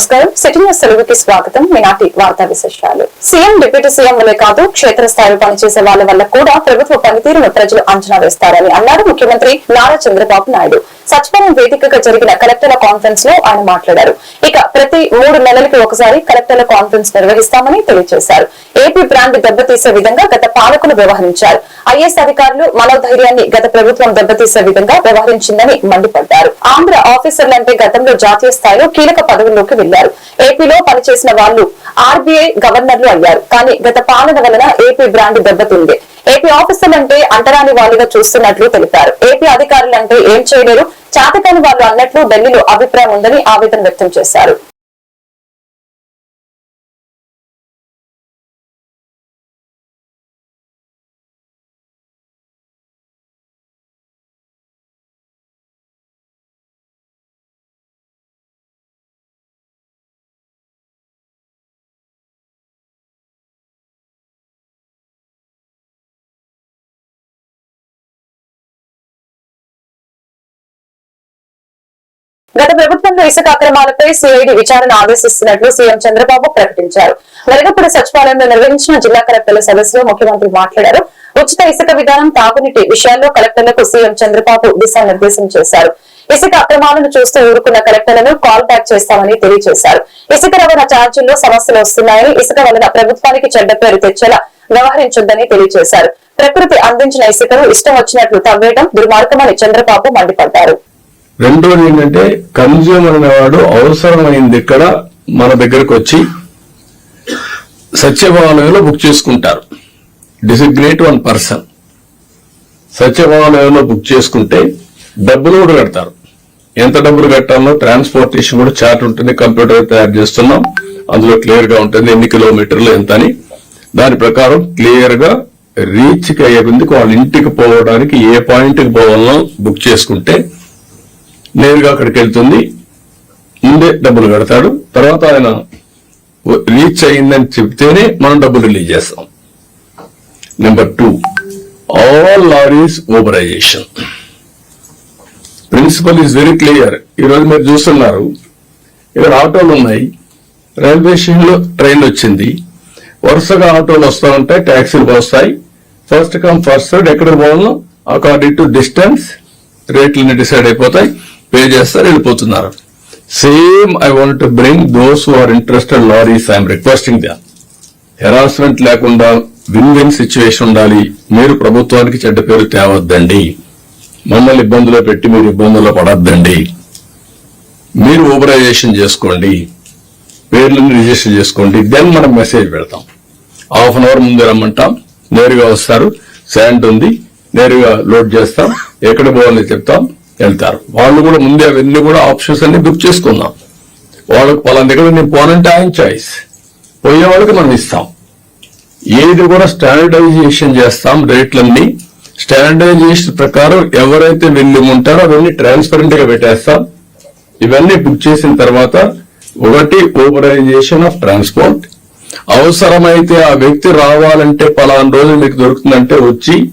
నమస్కారం. City news తెలుగుకి స్వాగతం. మినాటి వార్తా విశేషాలు. సీఎం డిప్యూటీ సీఎం వల్లే కాదు క్షేత్రస్థాయిలో పనిచేసే వాళ్ళ వల్ల కూడా ప్రభుత్వ పనితీరును ప్రజలు అంచనా వేస్తారని అన్నారు ముఖ్యమంత్రి నారా చంద్రబాబు నాయుడు. సచివాలయం వేదికగా జరిగిన కలెక్టర్ల కాన్ఫరెన్స్లో ఆయన మాట్లాడారు. ఇక ప్రతి మూడు నెలలకి ఒకసారి కలెక్టర్ల కాన్ఫరెన్స్ నిర్వహిస్తామని తెలియజేశారు. ఏపీ బ్రాండ్ దెబ్బతీసే విధంగా గత పాలకులు వ్యవహరించారు. ఐఎస్ అధికారులు మనోధైర్యాన్ని గత ప్రభుత్వం దెబ్బతీసే విధంగా వ్యవహరించిందని మండిపడ్డారు. ఆంధ్ర ఆఫీసర్లంటే గతంలో జాతీయ స్థాయిలో కీలక పదవుల్లోకి వెళ్ళారు ఏపీలో పనిచేసిన వాళ్ళు ఆర్బీఐ గవర్నర్లు అయ్యారు. కానీ గత పాలన వలన ఏపీ బ్రాండ్ దెబ్బతింది. ఏపీ ఆఫీసర్లంటే అంటరాని వాళ్ళుగా చూస్తున్నట్లు తెలిపారు. ఏపీ అధికారులంటే ఏం చేయలేరు. చాతకాని వాళ్ళు అన్నట్లు ఢిల్లీలో అభిప్రాయం ఉందని ఆవేదన వ్యక్తం చేశారు. గత ప్రభుత్వంలో ఇసుక అక్రమాలపై సిఐడి విచారణ ఆదేశిస్తున్నట్లు సీఎం చంద్రబాబు ప్రకటించారు. వెలగపూడి సచివాలయంలో నిర్వహించిన జిల్లా కలెక్టర్ల సదస్సులో ముఖ్యమంత్రి మాట్లాడారు. ఉచిత ఇసుక విధానం తాగునీటి విషయాల్లో కలెక్టర్లకు సీఎం చంద్రబాబు దిశానిర్దేశం చేశారు. ఇసుక అక్రమాలను చూస్తూ ఊరుకున్న కలెక్టర్లను కాల్ బ్యాక్ చేస్తామని తెలియజేశారు. ఇసుక రవాణా ఛార్జీల్లో సమస్యలు వస్తున్నాయని ఇసుక వలన ప్రభుత్వానికి చెడ్డ పేరు తెచ్చేలా వ్యవహరించొద్దని తెలియజేశారు. ప్రకృతి అందించిన ఇసుకను ఇష్టం వచ్చినట్లు తవ్వేయడం దుర్మార్గమని చంద్రబాబు మండిపడ్డారు. రెండోది ఏంటంటే కన్జ్యూమర్ అనేవాడు అవసరమైంది ఇక్కడ మన దగ్గరకు వచ్చి సత్యభావనలో బుక్ చేసుకుంటారు. Designate one person. సత్యభావనలో బుక్ చేసుకుంటే డబ్బులు కూడా కడతారు. ఎంత డబ్బులు కట్టాలో ట్రాన్స్పోర్టేషన్ కూడా చార్ట్ ఉంటుంది కంప్యూటర్ తయారు చేస్తున్నాం. అందులో క్లియర్గా ఉంటుంది ఎన్ని కిలోమీటర్లు ఎంత అని. దాని ప్రకారం క్లియర్గా రీచ్కి అయ్యే వాళ్ళ ఇంటికి పోవడానికి ఏ పాయింట్కి పోవాలనో పోవాలో బుక్ చేసుకుంటే నేరుగా అక్కడికి వెళ్తుంది ముందే డబ్బులు కడతాడు. తర్వాత ఆయన రీచ్ అయిందని చెప్తేనే మనం డబ్బులు రిలీజ్ చేస్తాం. Number two all lorries authorization principle is very clear ఈ రోజు మీరు చూస్తున్నారు. ఇక్కడ ఆటోలు ఉన్నాయి. రైల్వే స్టేషన్లో ట్రైన్ వచ్చింది. వరుసగా ఆటోలు వస్తూ ఉంటాయి ట్యాక్సీలు వస్తాయి. ఫస్ట్ కమ్ ఫస్ట్ సర్డ్ ఎక్కడ పోవాలో? అకార్డింగ్ టు డిస్టెన్స్ రేట్లన్నీ డిసైడ్ అయిపోతాయి. పే చేస్తారు వెళ్ళిపోతున్నారు. Same I want to bring those who are interested lorries I'm requesting the harassment లేకుండా విన్ విన్ సిచ్యువేషన్ ఉండాలి. మీరు ప్రభుత్వానికి చెడ్డ పేరు తేవద్దండి. మమ్మల్ని ఇబ్బందులో పెట్టి మీరు ఇబ్బందుల్లో పడద్దండి. మీరు ఓబరైజేషన్ చేసుకోండి. పేర్లను రిజిస్టర్ చేసుకోండి. దెన్ మనం మెసేజ్ పెడతాం. హాఫ్ అన్ అవర్ ముందు రమ్మంటాం. నేరుగా వస్తారు. శాండ్ ఉంది. నేరుగా లోడ్ చేస్తాం. ఎక్కడ పోవాలో చెప్తాం. వెళ్తారు. వాళ్ళు కూడా ముందే అవన్నీ కూడా ఆప్షన్స్ అన్ని బుక్ చేసుకుందాం. వాళ్ళకి వాళ్ళ దగ్గర నేను పోనంటే ఆయన చాయిస్ పోయే వాళ్ళకి మనం ఇస్తాం. ఏది కూడా స్టాండర్డైజేషన్ చేస్తాం రేట్లన్నీ. స్టాండర్డైజేషన్ ప్రకారం ఎవరైతే వెళ్ళి ఉంటారో అవన్నీ ట్రాన్స్పరెంట్గా పెట్టేస్తాం. ఇవన్నీ బుక్ చేసిన తర్వాత ఒకటి ఓబరైజేషన్ ఆఫ్ ట్రాన్స్పోర్ట్. అవసరమైతే ఆ వ్యక్తి రావాలంటే పలానా రోజులు మీకు దొరుకుతుందంటే వచ్చి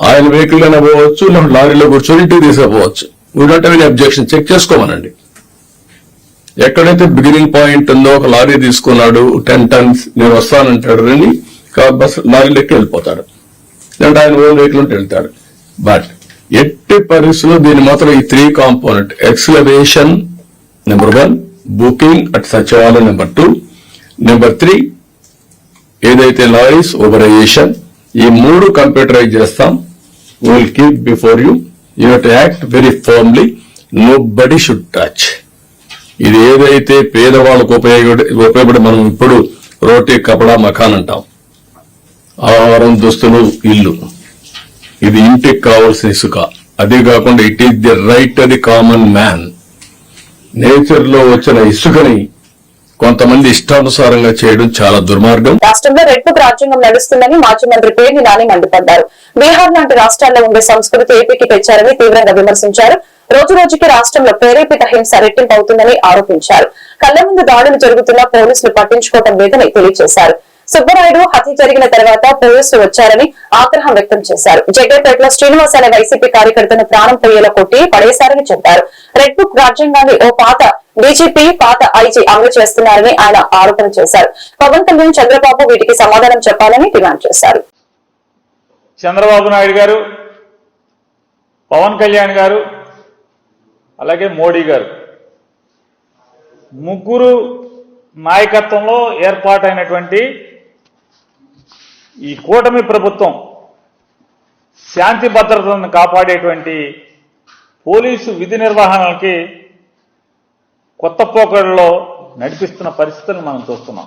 ఆయన వెహికల్ అయినా పోవచ్చు లేకపోతే లారీలో కూర్చొని ఇంటికి తీసుకుపోవచ్చు. We don't have objection check చేసుకోమనండి. ఎక్కడైతే బిగినింగ్ పాయింట్ ఉందో ఒక లారీ తీసుకున్నాడు టెన్ టన్స్ నేను వస్తానంటాడు రండి కా- బస్ లారీలోకి వెళ్ళిపోతాడు. లేదంటే ఆయన ఓన్ వెహికల్ ఉంటే వెళ్తాడు. బట్ ఎట్టి పరిస్థితుల్లో దీని మాత్రం ఈ three component excavation number one booking at Sachivalayam number two number three ఏదైతే లారీస్ ఓబరైజేషన్ ఈ మూడు కంప్యూటరైజ్ చేస్తాం. Will keep before you you to act very firmly nobody should touch ఇది ఏదైతే పేదవాళ్ళకు ఉపయోగ ఉపయోగపడి మనం ఇప్పుడు రోటీ కపడా మకాన్ అంటాం. ఆహారం దుస్తులు ఇల్లు. ఇది ఇంటికి కావాల్సిన ఇసుక. అదే కాకుండా it is the right the common man నేచర్లో వచ్చిన ఇసుకని కొంతమంది ఇష్టానుసారంగా చేయడం చాలా దుర్మార్గం. రాష్ట్రంలో రెడ్ బుక్ రాజ్యాంగం నడుస్తుందని మాజీ మంత్రి పేర్ని నాని మండిపడ్డారు. బీహార్ లాంటి రాష్ట్రాల్లో ఉండే సంస్కృతి ఏపీకి తెచ్చారని తీవ్రంగా విమర్శించారు. రోజు రోజుకి రాష్ట్రంలో ప్రేరేపిత హింస రెట్టింపు అవుతుందని ఆరోపించారు. కళ్ళ ముందు దాడులు జరుగుతున్నా పోలీసులు పట్టించుకోవడం లేదని తెలియజేశారు. సుబ్బరాయుడు హత్య జరిగిన తర్వాత పోలీసులు వచ్చారని ఆగ్రహం వ్యక్తం చేశారు. జగ్గేపేటలో శ్రీనివాస్ అనే వైసీపీ కార్యకర్తను ప్రాణం పోయేలా కొట్టి పడేశారని చెప్పారు. రెడ్ బుక్ రాజ్యాంగాన్ని ఓ పాత డీజీపీ పాత ఐజీ అమలు చేస్తున్నారని ఆయన ఆరోపణ చేశారు. పవన్ కళ్యాణ్ చంద్రబాబు వీటికి సమాధానం చెప్పాలని డిమాండ్ చేశారు. చంద్రబాబు నాయుడు గారు పవన్ కళ్యాణ్ గారు అలాగే మోడీ గారు. ముగ్గురు నాయకత్వంలో ఏర్పాటైనటువంటి ఈ కూటమి ప్రభుత్వం శాంతి భద్రతలను కాపాడేటువంటి పోలీసు విధి నిర్వహణలకి కొత్త పోకడలో నడిపిస్తున్న పరిస్థితులను మనం చూస్తున్నాం.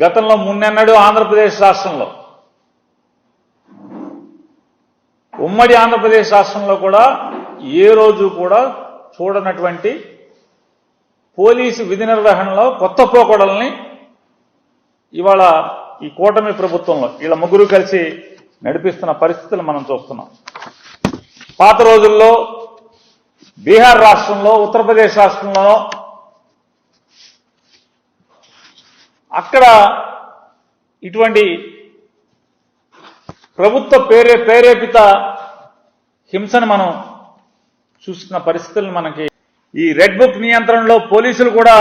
గతంలో మున్నెన్నడూ ఆంధ్రప్రదేశ్ రాష్ట్రంలో ఉమ్మడి ఆంధ్రప్రదేశ్ రాష్ట్రంలో కూడా ఏ రోజు కూడా చూడనటువంటి పోలీసు విధి నిర్వహణలో కొత్త పోకడల్ని ఇవాళ ఈ కూటమి ప్రభుత్వంలో వీళ్ళ ముగ్గురు కలిసి నడిపిస్తున్న పరిస్థితులు మనం చూస్తున్నాం. పాత రోజుల్లో బీహార్ రాష్ట్రంలో ఉత్తరప్రదేశ్ రాష్ట్రంలో అక్కడ ఇటువంటి ప్రభుత్వ పేరే ప్రేరేపిత హింసను మనం చూస్తున్న పరిస్థితులను మనకి ఈ రెడ్ బుక్ నియంత్రణలో పోలీసులు కూడా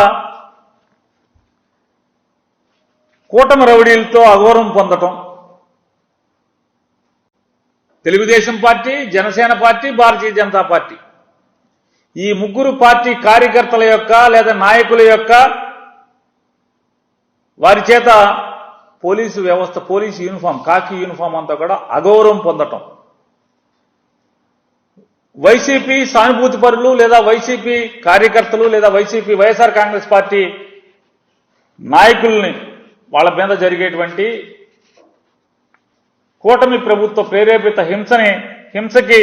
కూటమి రౌడీలతో అఘోరం పొందటం. Telugu Desam party Janasena party Bharatiya Janata party. ఈ ముగ్గురు పార్టీ కార్యకర్తల యొక్క లేదా నాయకుల యొక్క వారి చేత పోలీసు వ్యవస్థ పోలీసు యూనిఫామ్ కాకి యూనిఫామ్ అంతా కూడా అగౌరవం పొందటం. వైసీపీ సానుభూతి పరులు లేదా వైసీపీ కార్యకర్తలు లేదా వైసీపీ వైఎస్ఆర్ కాంగ్రెస్ పార్టీ నాయకుల్ని వాళ్ళ మీద జరిగేటువంటి కూటమి ప్రభుత్వ ప్రేరేపిత హింసని హింసకి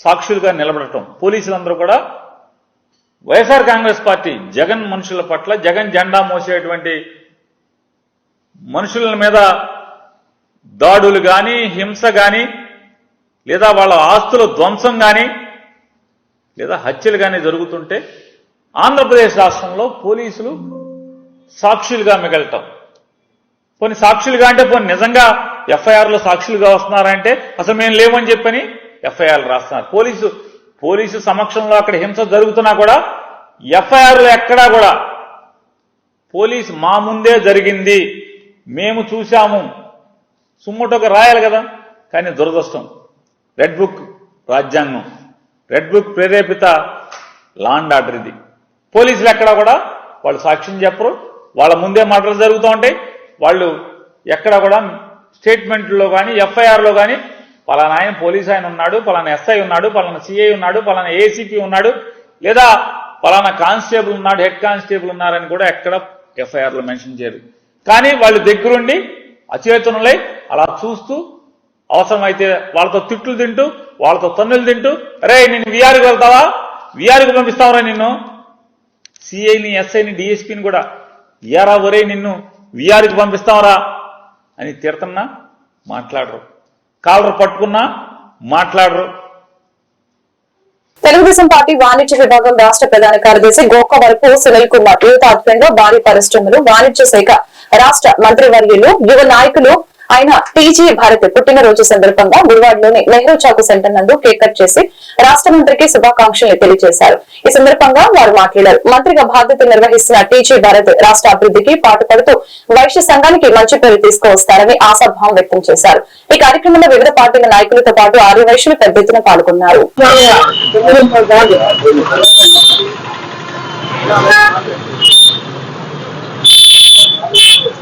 సాక్షులుగా నిలబడటం. పోలీసులందరూ కూడా వైఎస్ఆర్ కాంగ్రెస్ పార్టీ జగన్ మనుషుల పట్ల జగన్ జెండా మోసేటువంటి మనుషుల మీద దాడులు కానీ హింస కానీ లేదా వాళ్ళ ఆస్తుల ధ్వంసం కానీ లేదా హత్యలు కానీ జరుగుతుంటే ఆంధ్రప్రదేశ్ రాష్ట్రంలో పోలీసులు సాక్షులుగా మిగలటం. కొన్ని సాక్షులుగా అంటే కొన్ని నిజంగా ఎఫ్ఐఆర్లో సాక్షులుగా వస్తున్నారంటే అసలు మేము లేవని చెప్పని ఎఫ్ఐఆర్లు రాస్తున్నారు. పోలీసు పోలీసు సమక్షంలో అక్కడ హింస జరుగుతున్నా కూడా ఎఫ్ఐఆర్లు ఎక్కడా కూడా పోలీస్ మా ముందే జరిగింది మేము చూశాము. సుమ్మటోకి రాయాలి కదా కానీ దురదృష్టం. రెడ్ బుక్ రాజ్యాంగం రెడ్ బుక్ ప్రేరేపిత లాండ్ ఆర్డర్ ఇది. పోలీసులు ఎక్కడా కూడా వాళ్ళు సాక్ష్యం చెప్పరు వాళ్ళ ముందే మాటలు జరుగుతూ ఉంటాయి వాళ్ళు ఎక్కడ కూడా స్టేట్మెంట్లో కానీ ఎఫ్ఐఆర్లో కానీ పలానా ఆయన పోలీస్ ఆయన ఉన్నాడు పలానా ఎస్ఐ ఉన్నాడు పలానా సిఐ ఉన్నాడు పలానా ఏసీపీ ఉన్నాడు లేదా పలానా కానిస్టేబుల్ ఉన్నాడు హెడ్ కానిస్టేబుల్ ఉన్నారని కూడా ఎక్కడ ఎఫ్ఐఆర్లో మెన్షన్ చేయరు. కానీ వాళ్ళు దగ్గరుండి అచేతనులై అలా చూస్తూ అవసరమైతే వాళ్ళతో తిట్లు తింటూ వాళ్ళతో తన్నులు తింటూ అరే నేను విఆర్కి వెళ్తావా? విఆర్కి పంపిస్తావురా నిన్ను? సిఐని ఎస్ఐని డిఎస్పీని కూడా ఎరా ఒరే నిన్ను విఆర్కి పంపిస్తావరా? అని తిడుతున్నా మాట్లాడరు. కాలర్ పట్టుకున్నా మాట్లాడరు. తెలుగుదేశం పార్టీ వాణిజ్య విభాగం రాష్ట్ర ప్రధాన కార్యదర్శి గోక వరపు సునీల్ కుమార్ యువత ఆధ్వర్యంలో భారీ పరిశ్రమలు వాణిజ్య శాఖ రాష్ట్ర మంత్రివర్యులు యువ నాయకులు ఆయన టీజీ భారత్ పుట్టినరోజు సందర్భంగా గురువాడలోని నెహ్రూ చాకు సెంటర్ నందు కేక్ కట్ చేసి రాష్ట్ర మంత్రికి శుభాకాంక్షలు తెలియజేశారు. ఈ సందర్భంగా వారు మాట్లాడారు. మంత్రిగా బాధ్యత నిర్వహిస్తున్న టీజీ భారత్ రాష్ట్ర అభివృద్ధికి పాటుపడుతూ వైశ్య సంఘానికి మంచి పేరు తీసుకువస్తారని ఆశాభావం వ్యక్తం చేశారు. ఈ కార్యక్రమంలో వివిధ పార్టీల నాయకులతో పాటు ఆరు వైశ్యులు పెద్ద ఎత్తున పాల్గొన్నారు.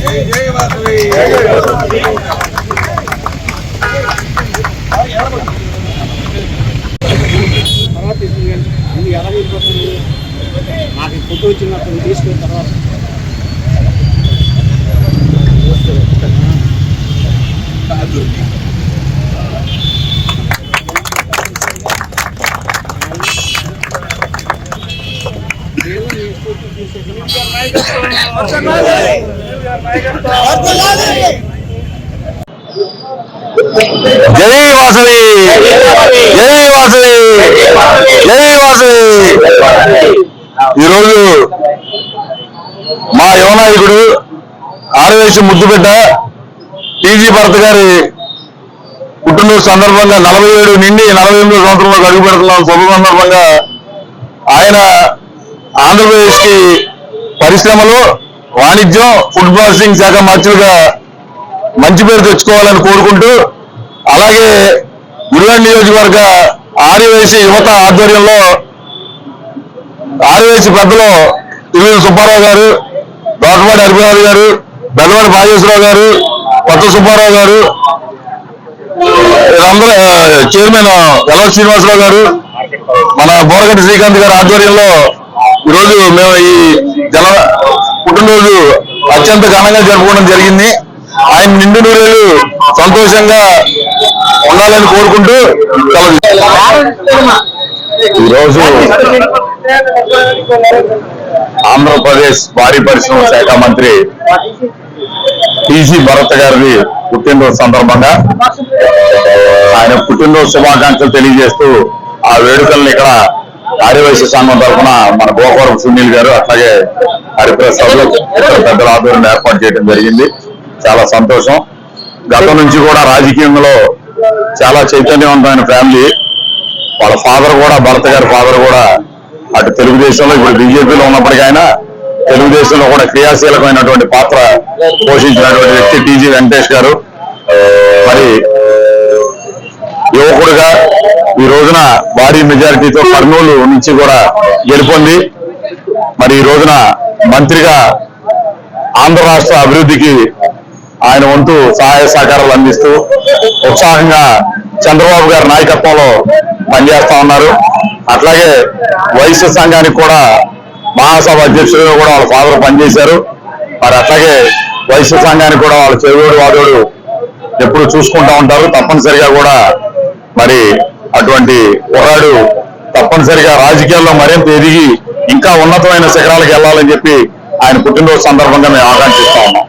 జై జై వాసవి తర్వాత తీసుకెళ్ళి అన్ని ఎలా వెళ్ళిపోతుంది నాకు ఫోటో వచ్చినప్పుడు తీసుకున్న తర్వాత జై వాసవి! జై వాసవి! జై వాసవి! ఈరోజు మా యువనాయకుడు ఆరవేసి ముద్దుబిడ్డ టీజీ భరత్ గారి పుట్టినరోజు సందర్భంగా నలభై ఏడు నిండి నలభై ఎనిమిది సంవత్సరంలో అడుగు పెడుతున్నాం. శుభ సందర్భంగా ఆయన ఆంధ్రప్రదేశ్కి పరిశ్రమలో వాణిజ్యం ఫుడ్ ప్రాసెసింగ్ శాఖ మంత్రులుగా మంచి పేరు తెచ్చుకోవాలని కోరుకుంటూ అలాగే గురువాడ నియోజకవర్గ ఆర్యవేసి యువత ఆధ్వర్యంలో ఆర్యవేసి పెద్దలు తిరుమల సుబ్బారావు గారు దోటపాటి హరిప్రసాద్ గారు బెల్లవాడి భాగేశ్వరరావు గారు కొత్త సుబ్బారావు గారు వీరందరూ చైర్మన్ ఎల్ఆర్ శ్రీనివాసరావు గారు మన బోరగడ్డ శ్రీకాంత్ గారి ఆధ్వర్యంలో ఈరోజు మేము ఈ జన పుట్టినరోజు అత్యంత ఘనంగా జరుపుకోవడం జరిగింది. ఆయన నిండు నూరేళ్ళు సంతోషంగా ఉండాలని కోరుకుంటూ ఈరోజు ఆంధ్రప్రదేశ్ భారీ పరిశ్రమ శాఖ మంత్రి టీసీ భరత్ గారిది పుట్టినరోజు సందర్భంగా ఆయన పుట్టినరోజు శుభాకాంక్షలు తెలియజేస్తూ ఆ వేడుకల్ని ఇక్కడ కార్యవైశ్య సంఘం తరఫున మన గోపురం సునీల్ గారు అట్లాగే హరిప్రసాద్ ఇతర పెద్దల ఆధ్వర్యంలో ఏర్పాటు చేయడం జరిగింది. చాలా సంతోషం. గతం నుంచి కూడా రాజకీయంలో చాలా చైతన్యవంతమైన ఫ్యామిలీ. వాళ్ళ ఫాదర్ కూడా భరత్ గారి ఫాదర్ కూడా అటు తెలుగుదేశంలో ఇప్పుడు బీజేపీలో ఉన్నప్పటికైనా తెలుగుదేశంలో కూడా క్రియాశీలకమైనటువంటి పాత్ర పోషించినటువంటి వ్యక్తి టీజీ వెంకటేష్ గారు. మరి యువకుడుగా ఈ రోజున భారీ మెజారిటీతో కర్నూలు నుంచి కూడా గెలుపొంది. మరి ఈ రోజున మంత్రిగా ఆంధ్ర రాష్ట్ర అభివృద్ధికి ఆయన వంతు సహాయ సహకారాలు అందిస్తూ ఉత్సాహంగా చంద్రబాబు గారి నాయకత్వంలో పనిచేస్తా ఉన్నారు. అట్లాగే వైశ్య సంఘానికి కూడా మహాసభ అధ్యక్షుడిగా కూడా వాళ్ళ ఫాదర్ పనిచేశారు. మరి అట్లాగే వైశ్య సంఘానికి కూడా వాళ్ళ చెరువుడు వాదోడు ఎప్పుడు చూసుకుంటా ఉంటారు. తప్పనిసరిగా కూడా మరి అటువంటి పోరాడు తప్పనిసరిగా రాజకీయాల్లో మరింత ఎదిగి ఇంకా ఉన్నతమైన శిఖరాలకు వెళ్ళాలని చెప్పి ఆయన పుట్టినరోజు సందర్భంగా మేము ఆకాంక్షిస్తా ఉన్నాం.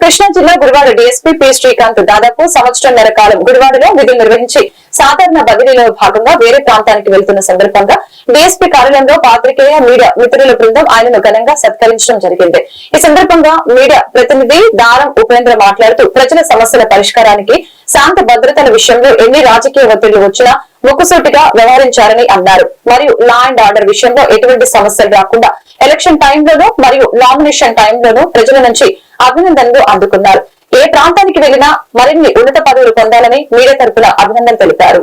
కృష్ణా జిల్లా గుడివాడ డీఎస్పీ పి శ్రీకాంత్ దాదాపు సంవత్సరంన్నర కాలం గుడివాడలో విధులు నిర్వహించి సాధారణ బదిలీలో భాగంగా వేరే ప్రాంతానికి వెళ్తున్న సందర్భంగా డీఎస్పీ కార్యాలయంలో పాత్రికేయ మీడియా మిత్రుల బృందం ఆయనను ఘనంగా సత్కరించడం జరిగింది. ఈ సందర్భంగా మీడియా ప్రతినిధి దారం ఉపేంద్ర మాట్లాడుతూ ప్రజల సమస్యల పరిష్కారానికి శాంతి భద్రతల విషయంలో ఎన్ని రాజకీయ ఒత్తిళ్ళు వచ్చినా ముక్కుసూటిగా వ్యవహరించారని అన్నారు. మరియు లా అండ్ ఆర్డర్ విషయంలో ఎటువంటి సమస్యలు రాకుండా ఎలక్షన్ టైంలోనూ మరియు నామినేషన్ టైంలోనూ ప్రజల నుంచి అభినందనలు అందుకున్నారు. ఏ ప్రాంతానికి వెళ్ళినా మరిన్ని ఉన్నత పదవులు పొందాలని మీడియా తరఫున అభినందన తెలిపారు.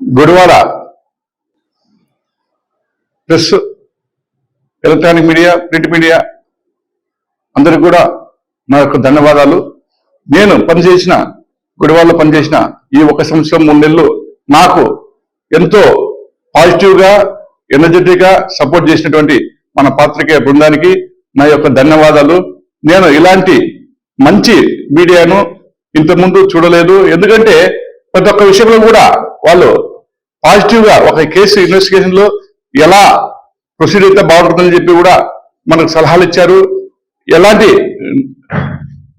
Gudivada press electronic media print media అందరికి కూడా నా యొక్క ధన్యవాదాలు. నేను పనిచేసిన గుడివాడలో పనిచేసిన ఈ ఒక సంవత్సరం మూడు నెలలు నాకు ఎంతో పాజిటివ్గా ఎనర్జెటిక్గా సపోర్ట్ చేసినటువంటి మన పాత్రికేయ బృందానికి నా యొక్క ధన్యవాదాలు. నేను ఇలాంటి మంచి మీడియాను ఇంతకుముందు చూడలేదు. ఎందుకంటే ప్రతి ఒక్క విషయంలో కూడా వాళ్ళు పాజిటివ్గా ఒక కేసు ఇన్వెస్టిగేషన్లో ఎలా ప్రొసీడ్ అయితే బాగుంటుందని చెప్పి కూడా మనకు సలహాలు ఇచ్చారు. ఎలాంటి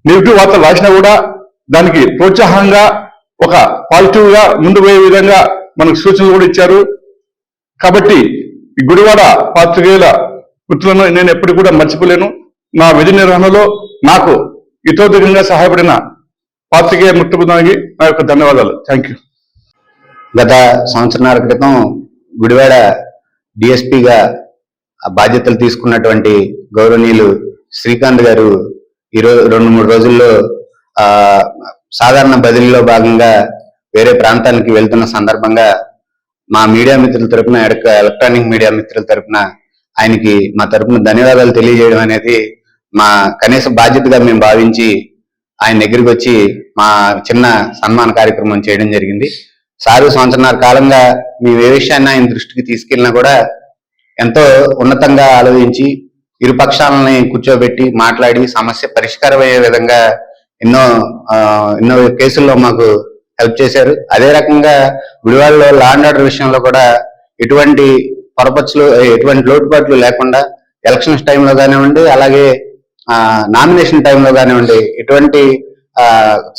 నెగిటివ్ వార్తలు రాసినా కూడా దానికి ప్రోత్సాహంగా ఒక పాజిటివ్గా ముందు పోయే విధంగా మనకు సూచనలు కూడా ఇచ్చారు. కాబట్టి ఈ గుడివాడ పాత్రికేయుల వృత్తులను నేను ఎప్పటికీ కూడా మర్చిపోలేను. నా విధి నిర్వహణలో నాకు ఇతోధికంగా సహాయపడిన పాత్రికేయ ముక్త బృందానికి నా యొక్క ధన్యవాదాలు. థ్యాంక్ యూ గత సంవత్సరాల క్రితం గుడివాడ డిఎస్పిగా బాధ్యతలు తీసుకున్నటువంటి గౌరవనీయులు శ్రీకాంత్ గారు ఈరోజు రెండు మూడు రోజుల్లో ఆ సాధారణ బదిలీలో భాగంగా వేరే ప్రాంతానికి వెళ్తున్న సందర్భంగా మా మీడియా మిత్రుల తరపున ఎలక్ట్రానిక్ మీడియా మిత్రుల తరపున ఆయనకి మా తరపున ధన్యవాదాలు తెలియజేయడం అనేది మా కనీస బాధ్యతగా మేము భావించి ఆయన దగ్గరికి వచ్చి మా చిన్న సన్మాన కార్యక్రమం చేయడం జరిగింది. సారు సంవత్సరాల కాలంగా మేము ఏ విషయాన్ని ఆయన దృష్టికి తీసుకెళ్ళినా కూడా ఎంతో ఉన్నతంగా ఆలోచించి ఇరు పక్షాలని కూర్చోబెట్టి మాట్లాడి సమస్య పరిష్కారం అయ్యే విధంగా ఎన్నో ఎన్నో కేసుల్లో మాకు హెల్ప్ చేశారు. అదే రకంగా గుడివాడలో లా అండ్ ఆర్డర్ విషయంలో కూడా ఎటువంటి పొరపచ్చులు ఎటువంటి లోటుపాట్లు లేకుండా ఎలక్షన్స్ టైంలో కానివ్వండి అలాగే నామినేషన్ టైంలో కానివ్వండి ఎటువంటి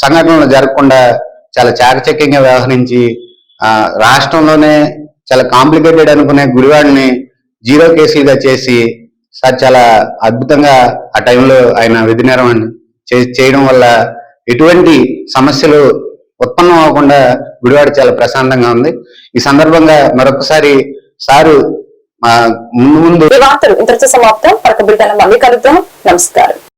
సంఘటనలు జరగకుండా చాలా చాకచక్యంగా వ్యవహరించి ఆ, రాష్ట్రంలోనే చాలా కాంప్లికేటెడ్ అనుకునే గుడివాడిని జీరో కేసీగా చేసి సార్ చాలా అద్భుతంగా ఆ టైంలో ఆయన విధి నిర్వహణ చే- చేయడం వల్ల ఎటువంటి సమస్యలు ఉత్పన్నం అవ్వకుండా గుడివాడ చాలా ప్రశాంతంగా ఉంది. ఈ సందర్భంగా మరొకసారి సారు ముందు ముందు ఇంతటితో సమాప్తం. పక్క బిడ్డను మళ్ళీ కలుద్దాం. నమస్కారం.